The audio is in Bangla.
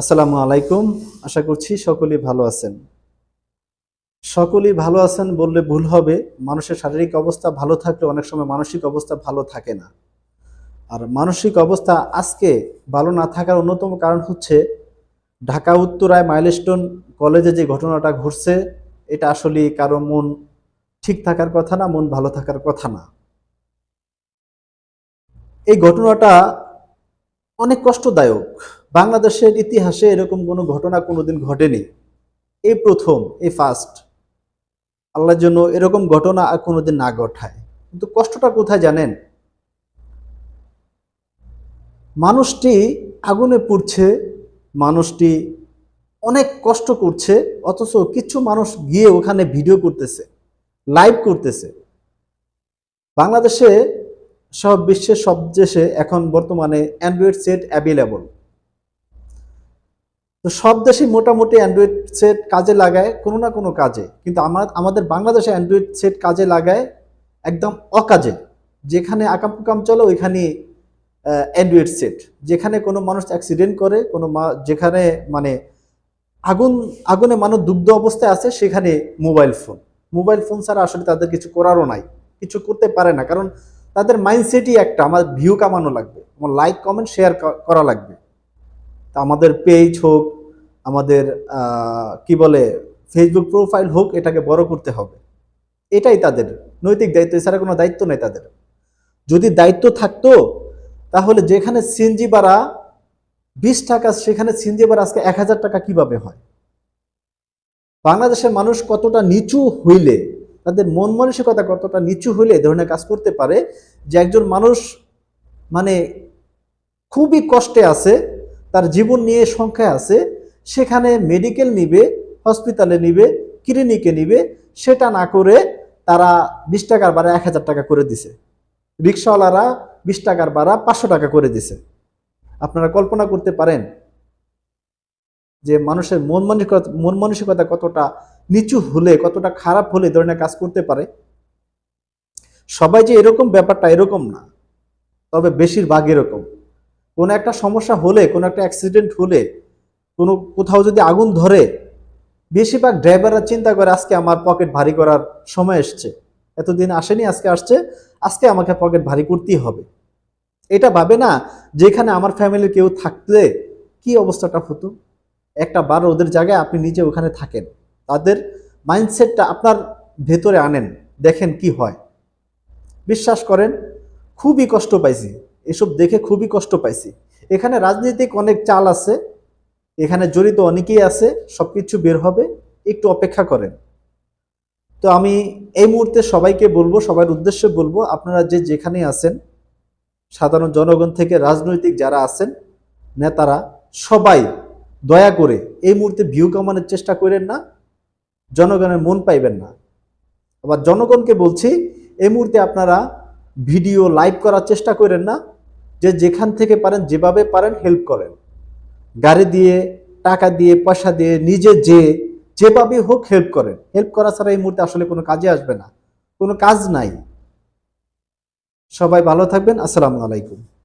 আসসালামু আলাইকুম। আশা করছি সকলেই ভালো আছেন। সকলেই ভালো আছেন বললে ভুল হবে। মানুষের শারীরিক অবস্থা ভালো থাকলে অনেক সময় মানসিক অবস্থা ভালো থাকে না। আর মানসিক অবস্থা আজকে ভালো না থাকার অন্যতম কারণ হচ্ছে ঢাকা, উত্তরায় মাইলস্টোন কলেজে যে ঘটনাটা ঘটছে, এটা আসলে কারও মন ঠিক থাকার কথা না, মন ভালো থাকার কথা না। এই ঘটনাটা অনেক কষ্টদায়ক। বাংলাদেশের ইতিহাসে এরকম কোনো ঘটনা কোনোদিন ঘটেনি। এই প্রথম, এই ফার্স্ট আল্লাহর জন্য এরকম ঘটনা আর কোনোদিন না ঘটায়। কিন্তু কষ্টটা কোথায় জানেন? মানুষটি আগুনে পুড়ছে, মানুষটি অনেক কষ্ট করছে, অথচ কিছু মানুষ গিয়ে ওখানে ভিডিও করতেছে লাইভ করতেছে। বাংলাদেশে সব বিশ্বের সব দেশে এখন বর্তমানে অ্যান্ড্রয়েড সেট অ্যাভেলেবল তো সব দেশে মোটামুটি অ্যান্ড্রয়েড সেট কাজে লাগায়, কোনো না কোনো কাজে। কিন্তু আমার, আমাদের বাংলাদেশে অ্যান্ড্রয়েড সেট কাজে লাগায় একদম অকাজে। যেখানে আকাম কুকাম চলে ওইখানে অ্যান্ড্রয়েড সেট যেখানে কোনো মানুষ অ্যাক্সিডেন্ট করে, কোনো যেখানে মানে আগুন, আগুনে মানুষ দুগ্ধ অবস্থায় আছে, সেখানে মোবাইল ফোন মোবাইল ফোন ছাড়া আসলে তাদের কিছু করারও নাই। কিছু করতে পারে না। কারণ তাদের মাইন্ডসেটই একটা। আমার ভিউ কামানো লাগবে। আমার লাইক কমেন্ট শেয়ার করা লাগবে। আমাদের পেজ হোক, আমাদের কি বলে ফেসবুক প্রোফাইল হোক, এটাকে বড় করতে হবে। এটাই তাদের নৈতিক দায়িত্ব, এছাড়া কোনো দায়িত্ব নেই তাদের। যদি দায়িত্ব থাকতো, তাহলে যেখানে সিএনজি ভাড়া বিশ টাকা, সেখানে সিএনজি ভাড়া আজকে এক হাজার টাকা কীভাবে হয়? বাংলাদেশের মানুষ কতটা নিচু হইলে, তাদের মন মানসিকতা কতটা নিচু হইলে এ ধরনের কাজ করতে পারে, যে একজন মানুষ মানে খুবই কষ্টে আছে তার জীবন নিয়ে সংখ্যায় আছে, সেখানে মেডিকেল নিবে হসপিটালে নিবে ক্লিনিকে নিবে, সেটা না করে তারা বিশ টাকার ভাড়া এক হাজার টাকা করে দিছে। রিক্সাওয়ালারা বিশ টাকার ভাড়া পাঁচশো টাকা করে দিছে। আপনারা কল্পনা করতে পারেন যে মানুষের মন মানসিকতা মন মানসিকতা কতটা নিচু হলে, কতটা খারাপ হলে ধরনের কাজ করতে পারে? সবাই যে এরকম ব্যাপারটা এরকম না, তবে বেশিরভাগ এরকম। কোনো একটা সমস্যা হলে, কোনো একটা অ্যাক্সিডেন্ট হলে, কোনো কোথাও যদি আগুন ধরে, বেশিরভাগ ড্রাইভাররা চিন্তা করে আজকে আমার পকেট ভারী করার সময় এসছে। এতদিন আসেনি, আজকে আসছে, আজকে আমাকে পকেট ভারী করতেই হবে। এটা ভাবে না যেখানে আমার ফ্যামিলির কেউ থাকলে কি অবস্থাটা হতো? একটা বার ওদের জায়গায় আপনি নিজে ওখানে থাকেন। তাদের মাইন্ডসেটটা আপনার ভেতরে আনেন, দেখেন কি হয়। বিশ্বাস করেন, খুবই কষ্ট পাইছি। এসব দেখে খুবই কষ্ট পাইছি। এখানে রাজনৈতিক অনেক চাল আছে, এখানে জড়িত অনেকেই আছে সব কিছু বের হবে, একটু অপেক্ষা করেন। তো আমি এই মুহূর্তে সবাইকে বলব, সবার উদ্দেশ্যে বলব, আপনারা যে যেখানে আছেন, সাধারণ জনগণ থেকে রাজনৈতিক যারা আছেন, নেতারা, সবাই দয়া করে এই মুহূর্তে ভিউ কামানোর চেষ্টা করেন না, জনগণের মন পাইবেন না। আবার জনগণকে বলছি, এই মুহূর্তে আপনারা ভিডিও লাইভ করার চেষ্টা করেন না, যে যেখান থেকে পারেন, যেভাবে পারেন হেল্প করেন। গাড়ি দিয়ে, টাকা দিয়ে, পয়সা দিয়ে, নিজে যে, যেভাবে হোক হেল্প করেন। হেল্প করা ছাড়া এই মুহূর্তে আসলে কোনো কাজে আসবে না। কোনো কাজ নাই। সবাই ভালো থাকবেন। আসসালামু আলাইকুম।